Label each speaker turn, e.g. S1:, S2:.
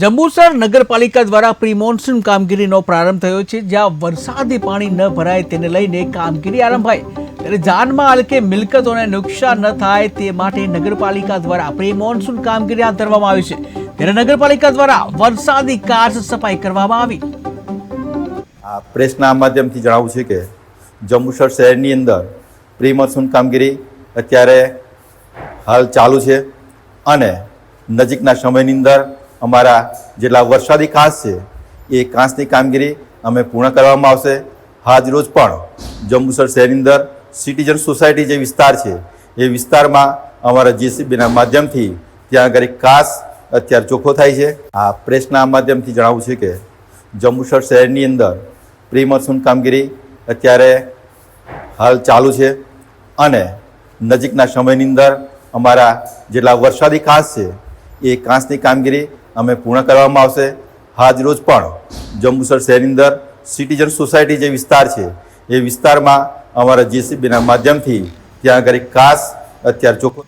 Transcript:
S1: જંબુસર નગરપાલિકા દ્વારા pre monsoon કામગીરીનો પ્રારંભ થયો છે, જ્યાં વરસાદી પાણી ન ભરાય તેને લઈને કામગીરી આરંભાઈ. ત્યારે જાનમાલ કે મિલકતોને નુકસાન ન થાય તે માટે નગરપાલિકા દ્વારા પ્રી મોન્સૂન કામગીરી હાથ ધરવામાં આવી છે. ત્યારે નગરપાલિકા દ્વારા વરસાદી કાર સફાઈ કરવામાં આવી.
S2: આ પ્રેસના માધ્યમથી જણાવું છે કે જંબુસર શહેરની અંદર પ્રી મોન્સૂન કામગીરી અત્યારે હાલ ચાલુ છે અને નજીકના સમયની અંદર અમારા જેટલા વરસાદી કાંસ છે, એ કાંસની કામગીરી અમે પૂર્ણ કરવામાં આવશે. આજ રોજ પણ જંબુસર શહેરની અંદર સિટીઝન સોસાયટી જે વિસ્તાર છે, એ વિસ્તારમાં અમારા જેસીબીના માધ્યમથી ત્યાં આગળ કાંસ અત્યારે ચોખ્ખો થાય છે. આ પ્રેસના માધ્યમથી જણાવવું છે કે જંબુસર શહેરની અંદર પ્રી મોન્સૂન કામગીરી અત્યારે હાલ ચાલુ છે અને નજીકના સમયની અંદર અમારા જેટલા વરસાદી કાંસ છે, એ કાંસની કામગીરી અમે પૂર્ણ કરવામાં આવશે. આજ રોજ પણ જંબુસર શહેરની અંદર સિટીઝન સોસાયટી જે વિસ્તાર છે, એ વિસ્તારમાં અમારા જેસીબીના માધ્યમથી ત્યાં આગળ ખાસ અત્યારે ચોખ્ખો